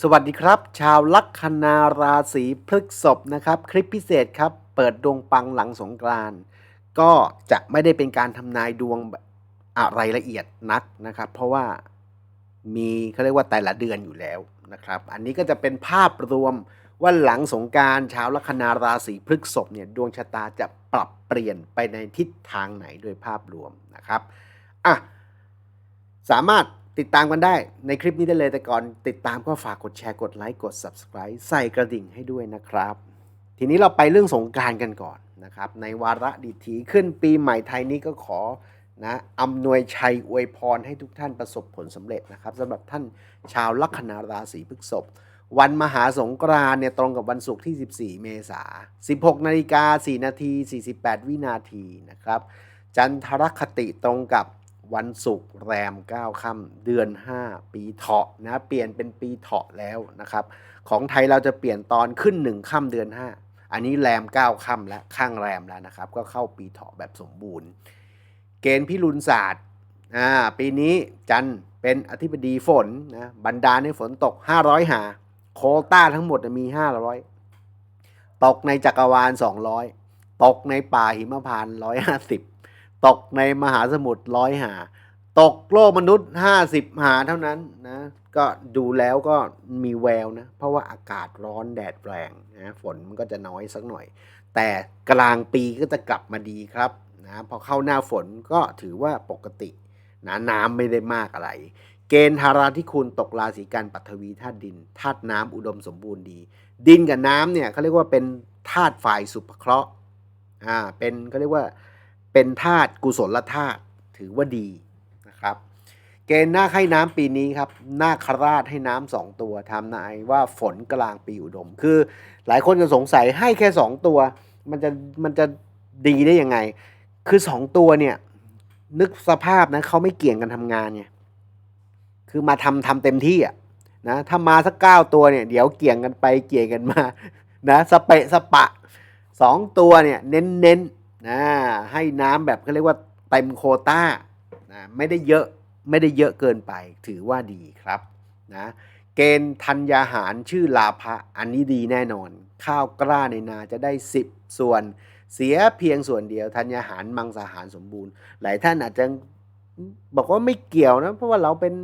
สวัสดีครับ ชาวลัคนาราศีพฤษภนะครับ คลิปพิเศษครับ เปิดดวงปังหลังสงกรานก็จะไม่ได้เป็นการทำนายดวงอะไรละเอียดนักนะครับ เพราะว่ามีเขาเรียกว่าแต่ละเดือนอยู่แล้วนะครับ อันนี้ก็จะเป็นภาพรวมว่าหลังสงกรารชาวลัคนาราศีพฤษภเนี่ยดวงชะตาจะปรับเปลี่ยนไปในทิศทางไหนโดยภาพรวมนะครับอะสามารถ ติดตามกันได้ในคลิปนี้ได้เลยแต่ก่อน ติดตามก็ฝากกดแชร์กดไลค์กด Subscribe ใส่กระดิ่งให้ด้วยนะครับ ทีนี้เราไปเรื่องสงการกันก่อนนะครับ ในวาระดิถีขึ้นปีใหม่ไทยนี้ก็ขอนะอำนวยชัยอวยพรให้ทุกท่านประสบผลสำเร็จนะครับสำหรับท่านชาวลัคนาราศีพฤษภวันมหาสงกรานเนี่ยตรงกับวันศุกร์ที่ 14 เมษายน16นาฬิกา4นาที 48 วินาทีนะครับ จันทรคติตรงกับ วันศุกร์แรม 9ค่ำเดือน 5 ปีเถาะนะเปลี่ยนเป็นปีเถาะแล้วนะครับ ของไทยเราจะเปลี่ยนตอนขึ้น 1ค่ำเดือน 5 อันนี้แรม 9ค่ำแล้วข้างแรมแล้วนะครับ ก็เข้าปีเถาะแบบสมบูรณ์ เกณฑ์พิรุณศาสตร์อ่าปีนี้จันเป็นอธิบดีฝนนะบรรดาให้ฝนตก 500 หา โคต้าทั้งหมดมี 500 ตกในจักรวาล 200 ตกในป่าหิมพานต์150 ตกในมหาสมุทรร้อยหา ตกโลกมนุษย์ 50 หาเท่านั้นนะก็ดูแล้วก็มีแววนะ เพราะว่าอากาศร้อนแดดแรงนะฝนมันก็จะน้อยสักหน่อย แต่กลางปีก็จะกลับมาดีครับนะพอเข้าหน้าฝนก็ถือว่าปกตินะน้ำไม่ได้มากอะไร เกณฑ์ธาราที่คุณตกราศีกันปัทวีธาตุดินธาตุน้ำอุดมสมบูรณ์ดี ดินกับน้ำเนี่ยเขาเรียกว่าเป็นธาตุฝ่ายสุภเคราะห์อ่าเป็นเขาเรียกว่า เป็นธาตุกุศลธาตุถือว่าดีนะครับ เกณฑ์หน้าให้น้ำปีนี้ครับหน้าคราชให้น้ำสองตัวทำนายว่าฝนกลางปีอุดม คือ หลายคนจะสงสัยให้แค่สองตัว มันจะมันจะดีได้ยังไง คือสองตัวเนี่ยนึกสภาพนะเขาไม่เกี่ยงกันทำงานเนี่ยคือมาทำทำเต็มที่อะนะถ้ามาสักเก้าตัวเนี่ยเดี๋ยวเกี่ยงกันไปเกี่ยงกันมานะสเปะสปะสองตัวเนี่ยเน้นเน้น นะให้น้ำแบบเขาเรียกว่าเต็มโคต้านะไม่ได้เยอะไม่ได้เยอะเกินไปถือว่าดีครับนะเกณฑ์ธัญญาหารชื่อลาภะอันนี้ดีแน่นอน ข้าวกล้าในนาจะได้ 10 ส่วน เสียเพียงส่วนเดียวธัญญาหารมังสาหารสมบูรณ์ หลายท่านอาจจะบอกว่าไม่เกี่ยวนะเพราะว่าเราเป็น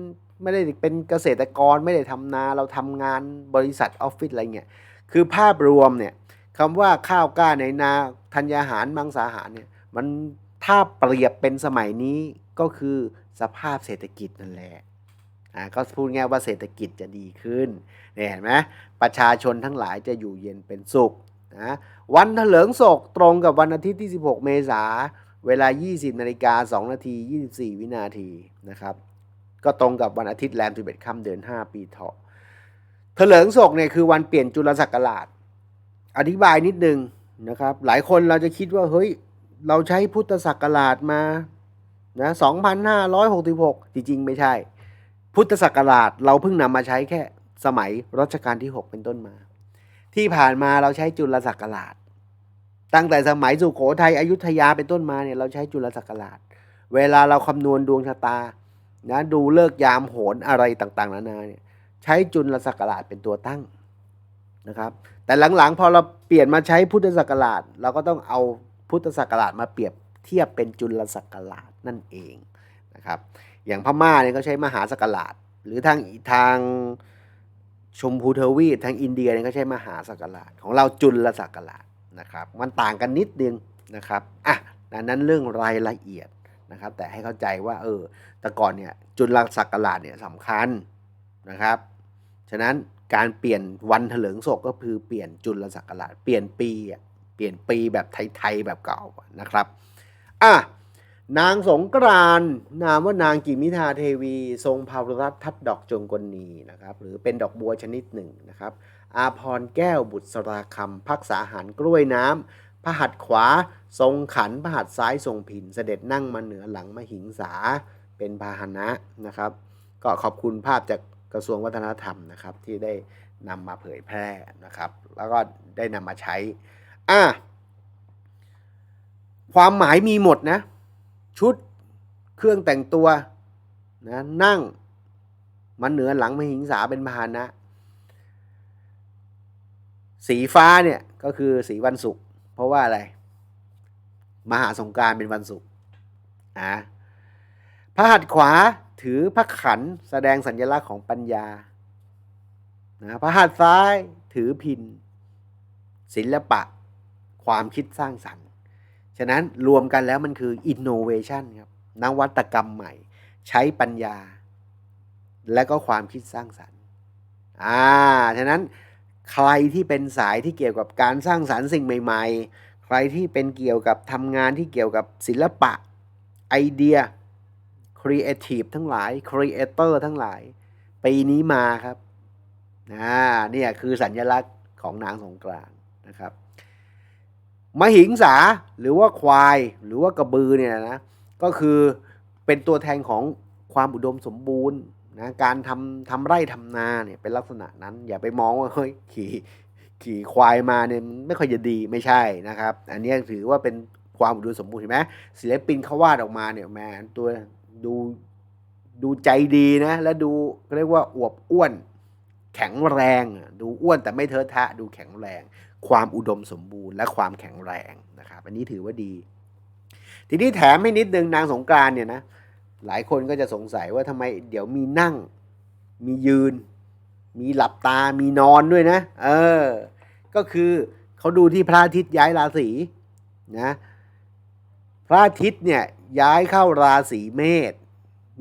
ไม่ได้เป็นเกษตรกรไม่ได้ทำนาเราทำงานบริษัทออฟฟิศอะไรเงี้ยคือภาพรวมเนี่ย คำว่าข้าวกล้าในนาธัญญาหารมังสาหารเนี่ยมันถ้าเปรียบเป็นสมัยนี้ก็คือสภาพเศรษฐกิจนั่นแหละอ่าก็พูดง่ายว่าเศรษฐกิจจะดีขึ้นเนี่ยเห็นไหมประชาชนทั้งหลายจะอยู่เย็นเป็นสุขนะวันเถลิงศกตรงกับวันอาทิตย์ที่ 16 เมษาเวลา 20นาฬิกา2นาที24 วินาทีนะครับ ก็ตรงกับวันอาทิตย์แรม11ค่ำเดือน 5 ปีเถาะเถลิงศกเนี่ยคือวันเปลี่ยนจุลศักราช อธิบายนิดนึงนะครับ หลายคนเราจะคิดว่าเฮ้ยเราใช้พุทธศักราชมานะ2,566 จริงๆ ไม่ใช่ พุทธศักราชเราเพิ่งนำมาใช้แค่สมัยรัชกาลที่ 6 เป็นต้นมา ที่ผ่านมาเราใช้จุลศักราช ตั้งแต่สมัยสุโขทัยอยุธยาเป็นต้นมาเนี่ยเราใช้จุลศักราช เวลาเราคำนวณดวงชะตานะดูเลิกยามโหนอะไรต่างๆ นานาเนี่ยใช้จุลศักราชเป็นตัวตั้ง นะครับ แต่หลังๆ พอเราเปลี่ยนมาใช้พุทธศักราช เราก็ต้องเอาพุทธศักราชมาเปรียบเทียบเป็นจุลศักราชนั่นเองนะครับ อย่างพม่าเนี่ยก็ใช้มหาศักราช หรือทางทางชมพูเทวีทางอินเดียเนี่ยก็ใช้มหาศักราช ของเราจุลศักราชนะครับ มันต่างกันนิดนึงนะครับอะนั้นเรื่องรายละเอียดนะครับ แต่ให้เข้าใจว่าเออแต่ก่อนเนี่ยจุลศักราชเนี่ยสำคัญนะครับ ฉะนั้น การเปลี่ยนวันเถลิงศกก็คือเปลี่ยนจุลศักราชเปลี่ยนปีเปลี่ยนปีแบบไทยๆแบบเก่านะครับอะนางสงกรานนามว่านางกิมิทาเทวี ทรงภาวรัตทัดดอกจงกลนีนะครับ หรือเป็นดอกบัวชนิดหนึ่งนะครับ อาพรแก้วบุตรราคำพักษาหารกล้วยน้ำพระหัตถ์ขวา ทรงขันพระหัตถ์ซ้ายทรงพินเสด็จนั่งมาเหนือหลังมหิงสาเป็นพาหนะนะครับ ก็ขอบคุณภาพจาก กระทรวงวัฒนธรรมนะครับ ที่ได้นำมาเผยแพร่นะครับ แล้วก็ได้นำมาใช้อะความหมายมีหมดนะ ชุดเครื่องแต่งตัวนะนั่งมันเหนือหลังมหิงสาเป็นพาหนะ สีฟ้าเนี่ยก็คือสีวันศุกร์เพราะว่าอะไร มหาสงการเป็นวันศุกร์อะพระหัตถ์ขวา ถือพระขันแสดงสัญลักษณ์ของปัญญานะพระหัตถ์ซ้ายถือพินศิลปะ ความคิดสร้างสรรค์ ฉะนั้นรวมกันแล้วมันคือ innovation ครับนวัตกรรมใหม่ ใช้ปัญญา และก็ความคิดสร้างสรรค์อ่าฉะนั้นใครที่เป็นสายที่เกี่ยวกับการสร้างสรรค์สิ่งใหม่ ๆ ใครที่เป็นเกี่ยวกับทำงานที่เกี่ยวกับศิลปะไอเดีย ครีเอทีฟทั้งหลายครีเอเตอร์ทั้งหลาย ปีนี้มาครับอ่าเนี่ยคือสัญลักษณ์ของนางสงกรานนะครับมหิงสาหรือว่าควายหรือว่ากระบือเนี่ยนะก็คือเป็นตัวแทนของความอุดมสมบูรณ์นะการทำทำไร่ทำนาเนี่ยเป็นลักษณะนั้น อย่าไปมองว่าเฮ้ยขี่ขี่ควายมาเนี่ยไม่ค่อยจะดีไม่ใช่นะครับ อันนี้ถือว่าเป็นความอุดมสมบูรณ์เห็นไหมศิลปินเขาวาดออกมาเนี่ยแหมตัว ดูดูใจดีนะ และดูเรียกว่าอวบอ้วน แข็งแรง ดูอ้วนแต่ไม่เทอะทะ ดูแข็งแรง ความอุดมสมบูรณ์และความแข็งแรงนะครับอันนี้ถือว่าดี ทีนี้แถมให้นิดนึงนางสงกรานเนี่ยนะหลายคนก็จะสงสัยว่าทำไมเดี๋ยวมีนั่ง มียืน มีหลับตามีนอนด้วยนะ เออ ก็คือเขาดูที่พระอาทิตย์ย้ายราศีนะพระอาทิตย์เนี่ย ย้ายเข้าราศีเมษ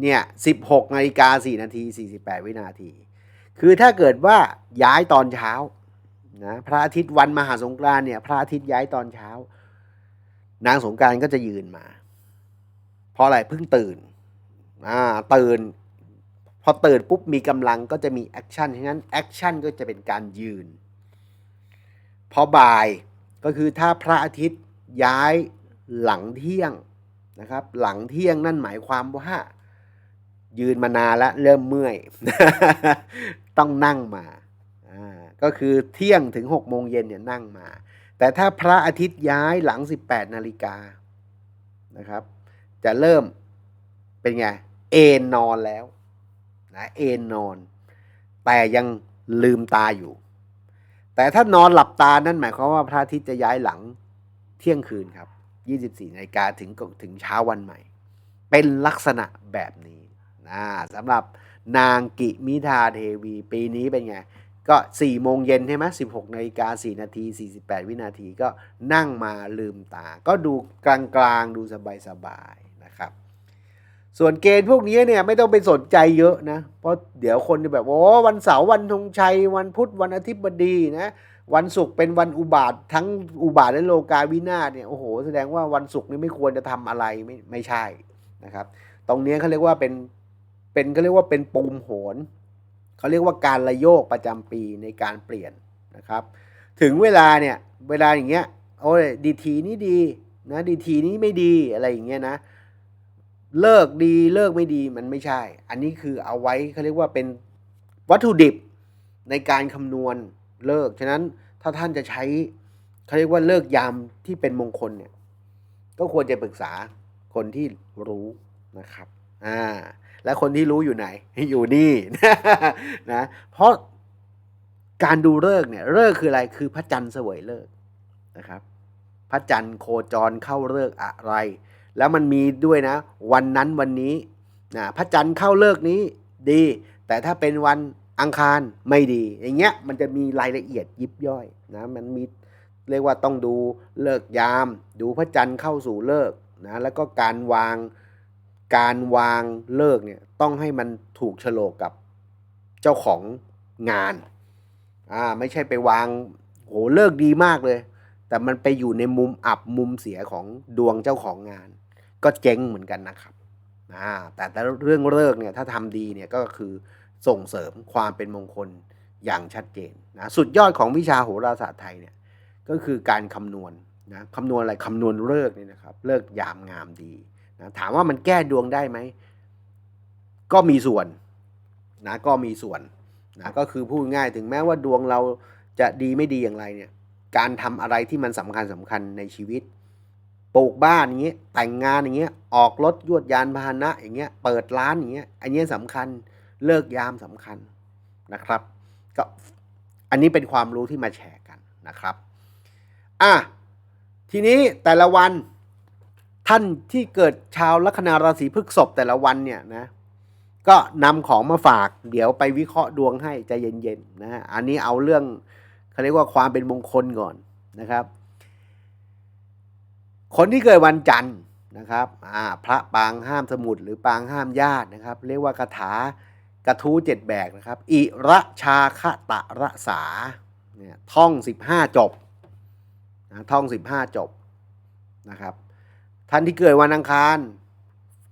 เนี่ย16นาฬิกา4นาที48 วินาที คือถ้าเกิดว่าย้ายตอนเช้านะพระอาทิตย์วันมหาสงกรานเนี่ยพระอาทิตย์ย้ายตอนเช้า นางสงกานต์ก็จะยืนมา เพราะอะไรเพิ่งตื่นอ่าตื่น พอตื่นปุ๊บมีกำลังก็จะมีแอคชั่นฉะนั้นแอคชั่นก็จะเป็นการยืน พอบ่ายก็คือถ้าพระอาทิตย์ย้ายหลังเที่ยง นะครับ หลังเที่ยงนั่นหมายความว่า ยืนมานานแล้วเริ่มเมื่อย ต้องนั่งมาก็คือเที่ยงถึง6โมงเย็นเนี่ยนั่งมา แต่ถ้าพระอาทิตย์ย้ายหลัง 18นาฬิกานะครับ จะเริ่มเป็นไง เอนนอนแล้วนะเอนนอน แต่ยังลืมตาอยู่ แต่ถ้านอนหลับตานั่นหมายความว่าพระอาทิตย์จะย้ายหลังเที่ยงคืนครับ 24นาฬิกาถึงถึงเช้าวันใหม่ เป็นลักษณะแบบนี้นะสำหรับนางกิมิทาเทวี ปีนี้เป็นไง ก็4โมงเย็นใช่ไหม16นาฬิกา4นาที48 วินาทีก็นั่งมาลืมตา ก็ดูกลางๆ ดูสบายๆนะครับส่วนเกณฑ์พวกนี้เนี่ยไม่ต้องไปสนใจเยอะนะ เพราะเดี๋ยวคนจะแบบโอ้วันเสาร์วันธงชัยวันพุธวันอาทิตย์บดีนะ วันศุกร์เป็นวันอุบาททั้งอุบาทและโลกาวินาศเนี่ยโอ้โหแสดงว่าวันศุกร์นี่ไม่ควรจะทำอะไรไม่ไม่ใช่นะครับ ตรงนี้เขาเรียกว่าเป็นเป็นเขาเรียกว่าเป็นปูมโหนเขาเรียกว่าการระโยกประจำปีในการเปลี่ยนนะครับ ถึงเวลาเนี่ยเวลาอย่างเงี้ยโอ้ยดีทีนี้ดีนะดีทีนี้ไม่ดีอะไรอย่างเงี้ยนะ เลิกดีเลิกไม่ดีมันไม่ใช่ อันนี้คือเอาไว้เขาเรียกว่าเป็นวัตถุดิบในการคำนวณ เลิก ฉะนั้นถ้าท่านจะใช้เขาเรียกว่าเลิกยามที่เป็นมงคลเนี่ย ก็ควรจะปรึกษาคนที่รู้นะครับ อ่า และคนที่รู้อยู่ไหน อยู่นี่นะ เพราะการดูเลิกเนี่ยเลิกคืออะไร คือพระจันทร์เสวยเลิกนะครับ พระจันทร์โคจรเข้าเลิกอะไร แล้วมันมีด้วยนะ วันนั้นวันนี้นะพระจันทร์เข้าเลิกนี้ดี แต่ถ้าเป็นวัน อังคารไม่ดี อย่างเงี้ยมันจะมีรายละเอียดยิบย่อยนะมันมีเรียกว่าต้องดูเลิกยาม ดูพระจันทร์เข้าสู่เลิกนะแล้วก็การวางการวางเลิกเนี่ยต้องให้มันถูกโฉลกกับเจ้าของงานอ่าไม่ใช่ไปวางโหเลิกดีมากเลย แต่มันไปอยู่ในมุมอับมุมเสียของดวงเจ้าของงาน ก็เจ๊งเหมือนกันนะครับอ่าแต่แต่เรื่องเลิกเนี่ยถ้าทำดีเนี่ยก็คือ ส่งเสริมความเป็นมงคลอย่างชัดเจนนะสุดยอดของวิชาโหราศาสตร์ไทยเนี่ยก็คือการคำนวณนะคำนวณอะไรคำนวณเลิกนี่นะครับเลิกยามงามดีนะถามว่ามันแก้ดวงได้ไหมก็มีส่วนนะก็มีส่วนนะก็คือพูดง่ายถึงแม้ว่าดวงเราจะดีไม่ดีอย่างไรเนี่ยการทำอะไรที่มันสำคัญสำคัญในชีวิต ปลูกบ้านอย่างเงี้ยแต่งงานอย่างเงี้ยออกรถยวดยานพาหนะอย่างเงี้ยเปิดร้านอย่างเงี้ยอันเนี้ยสำคัญ เลิกยามสำคัญนะครับ ก็อันนี้เป็นความรู้ที่มาแชร์กันนะครับอะทีนี้แต่ละวันท่านที่เกิดชาวลัคนาราศีพฤษภแต่ละวันเนี่ยนะก็นำของมาฝากเดี๋ยวไปวิเคราะห์ดวงให้ใจเย็นๆนะอันนี้เอาเรื่องเขาเรียกว่าความเป็นมงคลก่อนนะครับ คนที่เกิดวันจันทร์นะครับอ่าพระปางห้ามสมุดหรือปางห้ามญาตินะครับ เรียกว่าคาถา กระทู้เจ็ดแบกนะครับ อิระชาคตะระสาเนี่ยท่องสิบห้าจบนะท่องสิบห้าจบนะครับ ท่านที่เกิดวันอังคาร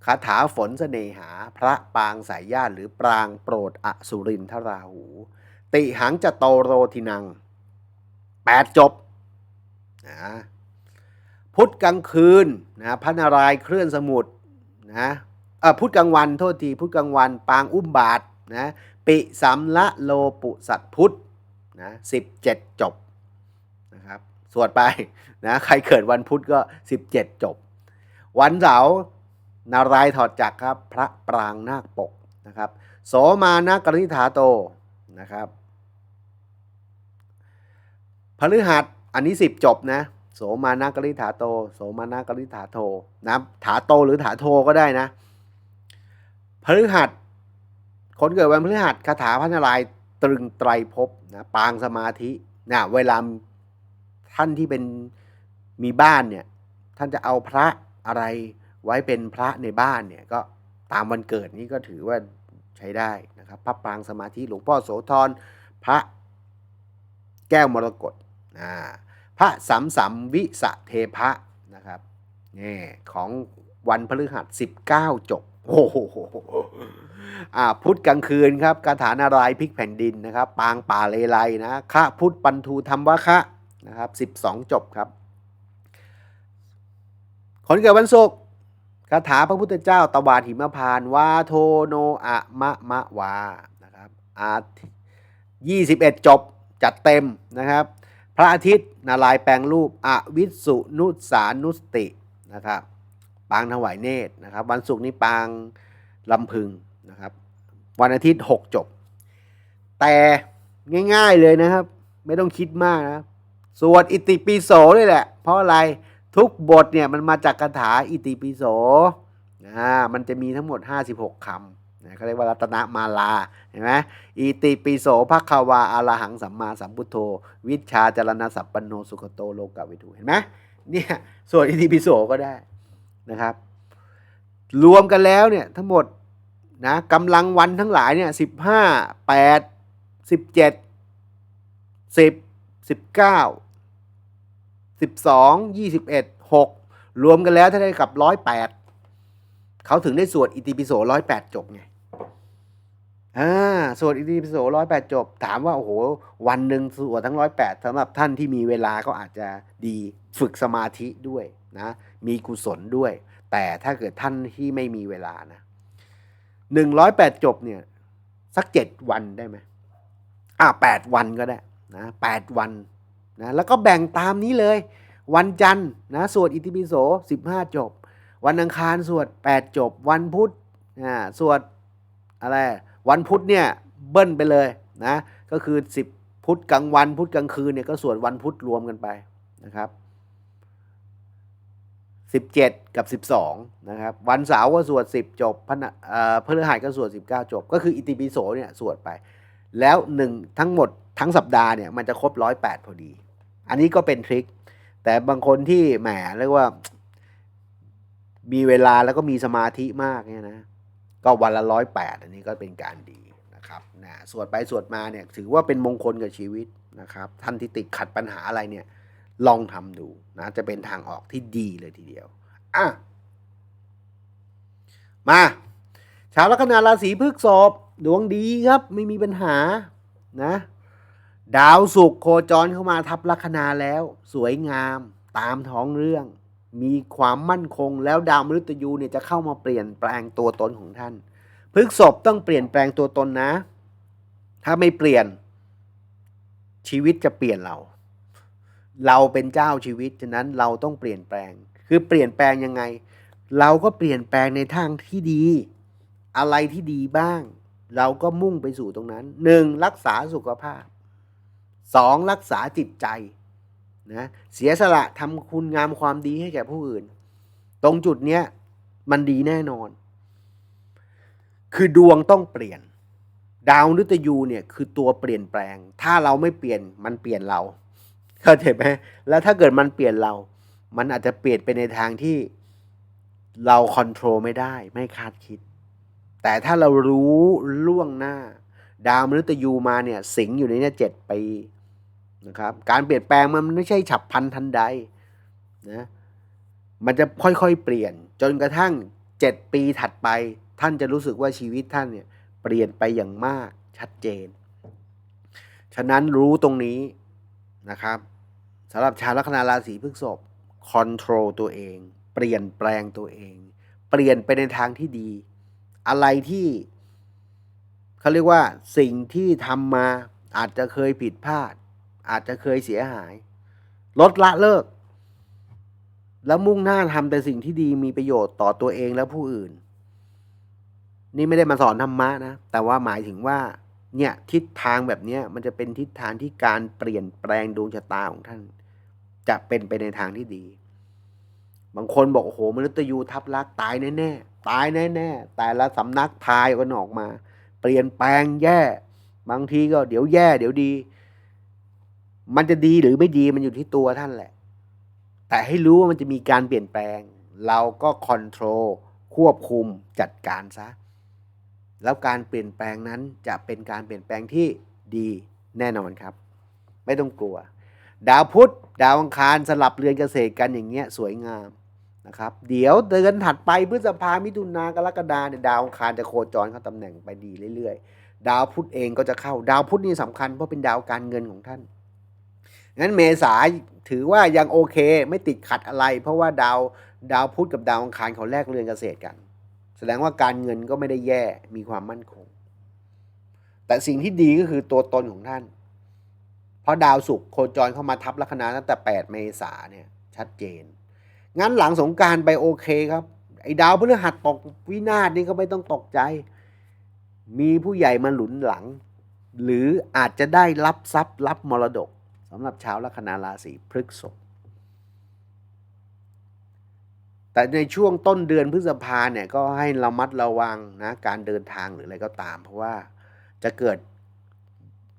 คาถาฝนเสน่หา พระปางสายญาติหรือปรางโปรดอสุรินทราหู ติหังจะโตโรทินังแปดจบนะพุธกลางคืนนะพระนารายเคลื่อนสมุทรนะ เออพุธกลางวันโทษทีพุธกลางวัน ปางอุ้มบาทนะปิสัมละโลปุสัตพุทธนะสิบเจ็ดจบนะครับสวดไปนะใครเกิดวันพุธก็สิบเจ็ดจบ วันเสาร์นารายถอดจักครับ พระปรางนาคปกนะครับโสมานะกริธาโตนะครับพฤหัสอันนี้สิบจบนะโสมานะกริถาโต โสมานะกริถาโทนะถาโตหรือถาโทก็ได้นะ พฤหัส คนเกิดวันพฤหัสคาถาพระนารายตรึงไตรภพนะปางสมาธินะเวลาท่านที่เป็นมีบ้านเนี่ยท่านจะเอาพระอะไรไว้เป็นพระในบ้านเนี่ยก็ตามวันเกิดนี้ก็ถือว่าใช้ได้นะครับพระปางสมาธิหลวงพ่อโสธรพระแก้วมรกตอ่าพระสัมสัมวิสะเทพะนะครับนี่ของวันพฤหัส 19 จบ โอ้โหอ่าพุธกลางคืนครับคาถานารายพลิกแผ่นดินนะครับ ปางป่าเลไลนะคะพุทธปันทูธรรมวะคะนะครับ12จบครับคนเกิดวันศุกร์คาถาพระพุทธเจ้าตวาดหิมพานวาโทโนอะมะมะวานะครับอา21จบจัดเต็มนะครับ พระอาทิตย์นารายแปลงรูปอวิสุนุสานุสตินะครับ ปางถวายเนตรนะครับ วันศุกร์นี้ปางลำพึงนะครับ วันอาทิตย์ 6 จบ แต่ง่ายๆเลยนะครับ ไม่ต้องคิดมากนะสวดอิติปิโสเลยแหละ เพราะอะไรทุกบทเนี่ยมันมาจากคาถาอิติปิโสนะมันจะมีทั้งหมด 56คำนะเขาเรียกว่ารัตนมาลาเห็นไหมอิติปิโสภคาวาอาลหังสัมมาสัมพุทโธ วิชาจารณสัพปนโนสุขโตโลกาวิทูเห็นไหมเนี่ยสวดอิติปิโสก็ได้ นะครับ รวมกันแล้วเนี่ยทั้งหมดนะกำลังวันทั้งหลายเนี่ยสิบห้าแปดสิบเจ็ดสิบสิบเก้าสิบสองยี่สิบเอ็ดหกรวมกันแล้วถ้าได้กับร้อยแปดเขาถึงได้สวดอิติปิโสร้อยแปดจบไงอ่าสวดอิติปิโสร้อยแปดจบ ถามว่าโอ้โหวันหนึ่งสวดทั้งร้อยแปดสำหรับท่านที่มีเวลาก็อาจจะดีฝึกสมาธิด้วย นะมีกุศลด้วย แต่ถ้าเกิดท่านที่ไม่มีเวลานะหนึ่งร้อยแปดจบเนี่ยสักเจ็ดวันได้ไหมอ่าแปดวันก็ได้นะแปดวันนะแล้วก็แบ่งตามนี้เลย วันจันทร์นะสวดอิติปิโสสิบห้าจบ วันอังคารสวดแปดจบ วันพุธอ่าสวดอะไรวันพุธเนี่ยเบิ้ลไปเลยนะก็คือสิบพุธกลางวันพุธกลางคืนเนี่ยก็สวดวันพุธรวมกันไปนะครับ สิบเจ็ดกับสิบสองนะครับ วันเสาร์ก็สวดสิบจบพนะพฤหัสก็สวดสิบเก้าจบ ก็คืออิติปิโสเนี่ยสวดไป แล้วหนึ่งทั้งหมดทั้งสัปดาห์เนี่ยมันจะครบร้อยแปดพอดี อันนี้ก็เป็นทริค แต่บางคนที่แหมเรียกว่ามีเวลาแล้วก็มีสมาธิมากเนี่ยนะ ก็วันละร้อยแปดอันนี้ก็เป็นการดีนะครับนะสวดไปสวดมาเนี่ยถือว่าเป็นมงคลกับชีวิตนะครับ ท่านที่ติดขัดปัญหาอะไรเนี่ย ลองทำดูนะจะเป็นทางออกที่ดีเลยทีเดียวอะมาชาวลัคนาราศีพฤษภดวงดีครับไม่มีปัญหานะดาวศุกร์โคจรเข้ามาทับลัคนาแล้ว สวยงามตามท้องเรื่อง มีความมั่นคงแล้วดาวมฤตยูเนี่ยจะเข้ามาเปลี่ยนแปลงตัวตนของท่านพฤกษภต้องเปลี่ยนแปลงตัวตนนะ ถ้าไม่เปลี่ยนชีวิตจะเปลี่ยนเรา เราเป็นเจ้าชีวิต ฉะนั้นเราต้องเปลี่ยนแปลง คือเปลี่ยนแปลงยังไง เราก็เปลี่ยนแปลงในทางที่ดี อะไรที่ดีบ้าง เราก็มุ่งไปสู่ตรงนั้นหนึ่งรักษาสุขภาพสองรักษาจิตใจนะเสียสละทำคุณงามความดีให้แก่ผู้อื่น ตรงจุดเนี้ยมันดีแน่นอน คือดวงต้องเปลี่ยน ดาวฤตยูเนี่ยคือตัวเปลี่ยนแปลง ถ้าเราไม่เปลี่ยนมันเปลี่ยนเรา เข้าใจไหมแล้วถ้าเกิดมันเปลี่ยนเรา มันอาจจะเปลี่ยนไปในทางที่เราคอนโทรลไม่ได้ ไม่คาดคิด แต่ถ้าเรารู้ล่วงหน้า ดาวมฤตยูมาเนี่ย สิงอยู่ในนี่ยเจ็ดปีนะครับ การเปลี่ยนแปลงมันไม่ใช่ฉับพลันทันใดนะมันจะค่อยๆเปลี่ยน จนกระทั่งเจ็ดปีถัดไป ท่านจะรู้สึกว่าชีวิตท่านเนี่ย เปลี่ยนไปอย่างมากชัดเจน ฉะนั้นรู้ตรงนี้ นะครับสำหรับชาวลัคนาราศีพฤษภคอนโทรลตัวเอง เปลี่ยนแปลงตัวเอง เปลี่ยนไปในทางที่ดี อะไรที่เขาเรียกว่าสิ่งที่ทำมาอาจจะเคยผิดพลาด อาจจะเคยเสียหาย ลดละเลิก แล้วมุ่งหน้าทำแต่สิ่งที่ดีมีประโยชน์ต่อตัวเองและผู้อื่น นี่ไม่ได้มาสอนธรรมะนะ แต่ว่าหมายถึงว่า เนี่ยทิศทางแบบเนี้ยมันจะเป็นทิศทางที่การเปลี่ยนแปลงดวงชะตาของท่าน จะเป็นไปในทางที่ดี บางคนบอกโอ้โหมนุษย์ยูทับลักษ์ตายแน่ๆตายแน่ๆแต่ละสำนักทายกันออกมา เปลี่ยนแปลงแย่ บางทีก็เดี๋ยวแย่ เดี๋ยวดี มันจะดีหรือไม่ดีมันอยู่ที่ตัวท่านแหละ แต่ให้รู้ว่ามันจะมีการเปลี่ยนแปลง เราก็คอนโทรลควบคุมจัดการซะ แล้วการเปลี่ยนแปลงนั้นจะเป็นการเปลี่ยนแปลงที่ดีแน่นอนครับ ไม่ต้องกลัว ดาวพุธดาวอังคารสลับเรือนเกษตรกันอย่างเงี้ยสวยงามนะครับ เดี๋ยวเดือนถัดไปพฤษภามิถุนากรกฎาเนี่ยดาวอังคารจะโคจรเข้าตำแหน่งไปดีเรื่อยๆ ดาวพุธเองก็จะเข้าดาวพุธนี่สำคัญเพราะเป็นดาวการเงินของท่านงั้นเมษาถือว่ายังโอเค ไม่ติดขัดอะไร เพราะว่าดาวดาวพุธกับดาวอังคารเขาแลกเรือนเกษตรกัน แสดงว่าการเงินก็ไม่ได้แย่มีความมั่นคง แต่สิ่งที่ดีก็คือตัวตนของท่าน เพราะดาวศุกร์โคจรเข้ามาทับลัคนาตั้งแต่ 8 เมษาเนี่ยชัดเจน งั้นหลังสงการไปโอเคครับ ไอ้ดาวพฤหัสตกวินาศนี่ก็ไม่ต้องตกใจ มีผู้ใหญ่มาหลุนหลัง หรืออาจจะได้รับทรัพย์รับมรดกสำหรับชาวลัคนาราศีพฤษภ แต่ในช่วงต้นเดือนพฤษภาเนี่ยก็ให้ระมัดระวังนะการเดินทางหรืออะไรก็ตาม เพราะว่าจะเกิด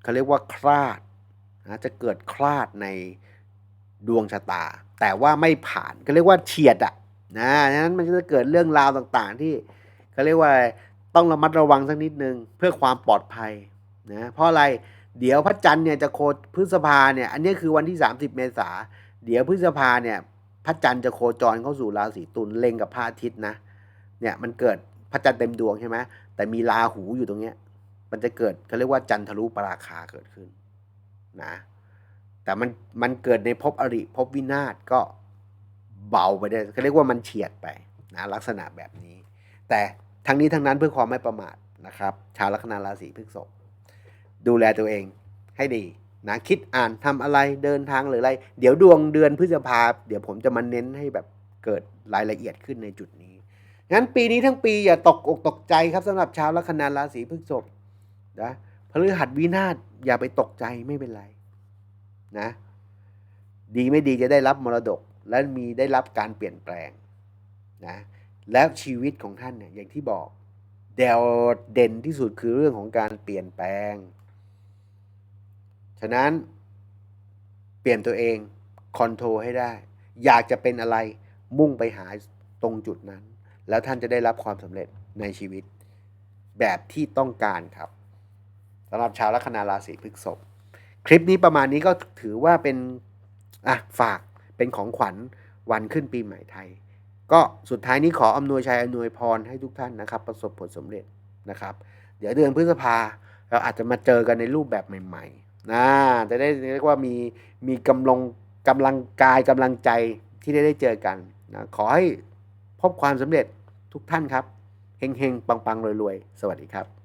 เขาเรียกว่าคลาดนะจะเกิดคลาดในดวงชะตา แต่ว่าไม่ผ่านก็เรียกว่าเฉียดอะนะฉะนั้นมันจะเกิดเรื่องราวต่างๆ ที่เขาเรียกว่าต้องระมัดระวังสักนิดนึงเพื่อความปลอดภัยนะเพราะอะไรเดี๋ยวพระจันทร์เนี่ยจะโคพฤษภาเนี่ยอันนี้คือวันที่ 30 เมษาเดี๋ยวพฤษภาเนี่ย ระจันทร์จะโคจรเข้าสู่ราศีตุลเล็งกับพระอาทิตย์นะเนี่ยมันเกิดพระจันทร์เต็มดวงใช่ไหมแต่มีราหูอยู่ตรงเนี้ย มันจะเกิดเขาเรียกว่าจันทรุปราคาเกิดขึ้นนะแต่มันมันเกิดในภพอริภพวินาศก็เบาไปได้เขาเรียกว่ามันเฉียดไปนะลักษณะแบบนี้ แต่ทั้งนี้ทั้งนั้นเพื่อความไม่ประมาทนะครับ ชาวลัคนาราศีพฤษภดูแลตัวเองให้ดี นะคิดอ่านทำอะไรเดินทางหรืออะไร เดี๋ยวดวงเดือนพฤษภาเดี๋ยวผมจะมาเน้นให้แบบเกิดรายละเอียดขึ้นในจุดนี้ งั้นปีนี้ทั้งปีอย่าตกอกตกใจครับสำหรับชาวลัคนาราศีพฤษภนะพฤหัสวินาศอย่าไปตกใจไม่เป็นไรนะดีไม่ดีจะได้รับมรดกและมีได้รับการเปลี่ยนแปลงนะแล้วชีวิตของท่านเนี่ยอย่างที่บอกเดวเด่นที่สุดคือเรื่องของการเปลี่ยนแปลง ฉะนั้นเปลี่ยนตัวเองคอนโทรลให้ได้ อยากจะเป็นอะไรมุ่งไปหาตรงจุดนั้น แล้วท่านจะได้รับความสำเร็จในชีวิต แบบที่ต้องการครับสำหรับชาวลัคนาราศีพฤษภคลิปนี้ประมาณนี้ก็ถือว่าเป็นอะฝากเป็นของขวัญวันขึ้นปีใหม่ไทย ก็สุดท้ายนี้ขออำนวยชัยอำนวยพรให้ทุกท่านนะครับ ประสบผลสำเร็จนะครับ เดี๋ยวเดือนพฤษภาเราอาจจะมาเจอกันในรูปแบบใหม่ ๆ นะจะได้เรียกว่ามีมีกำลังกำลังกายกำลังใจที่ได้ได้เจอกันนะขอให้พบความสำเร็จทุกท่านครับเฮงๆปังๆรวยๆ สวัสดีครับ